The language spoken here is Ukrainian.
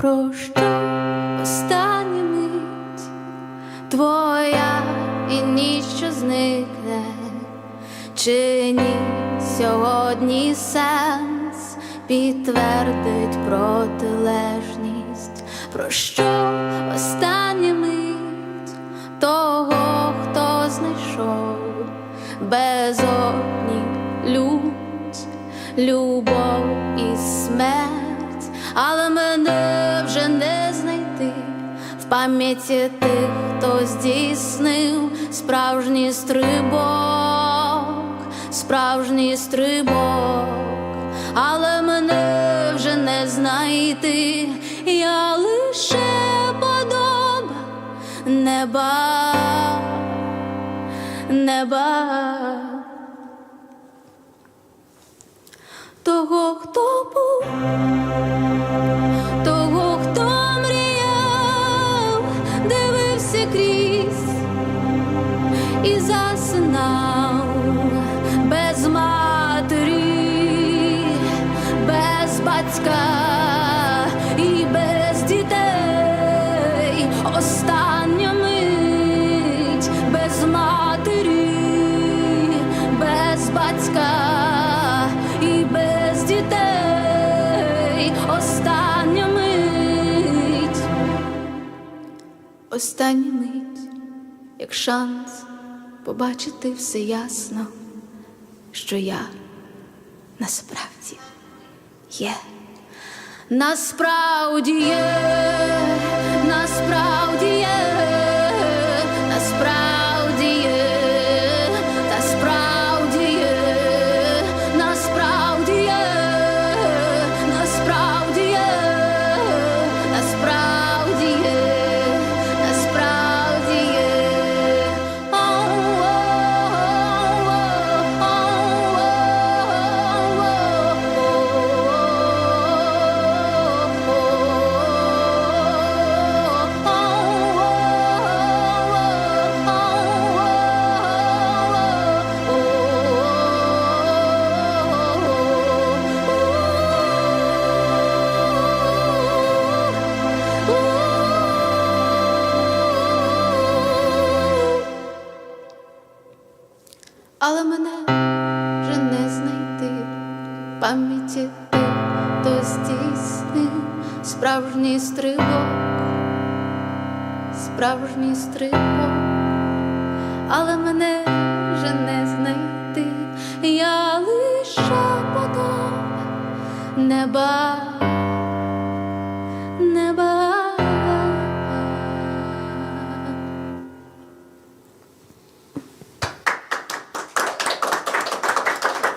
Про що остання мить твоя і ніч, що зникне, чи ні сьогодні сенс підтвердить протилежність, про що остання мить того, хто знайшов безодні лють, любов і смерть, але мене вже не знайти. В пам'яті тих, хто здійснив справжній стрибок, справжній стрибок, але мене вже не знайти, я лише подоба неба, неба. Без матері, без батька і без дітей. Остання мить без матері, без батька і без дітей. Остання мить. Остання мить, як шанс побачити все ясно, що я насправді є. Насправді є, насправді є, Але мене вже не знайти. В пам'яті тих, хто здійснив справжній стрибок, справжній стрибок, але мене вже не знайти, я лише подоба неба.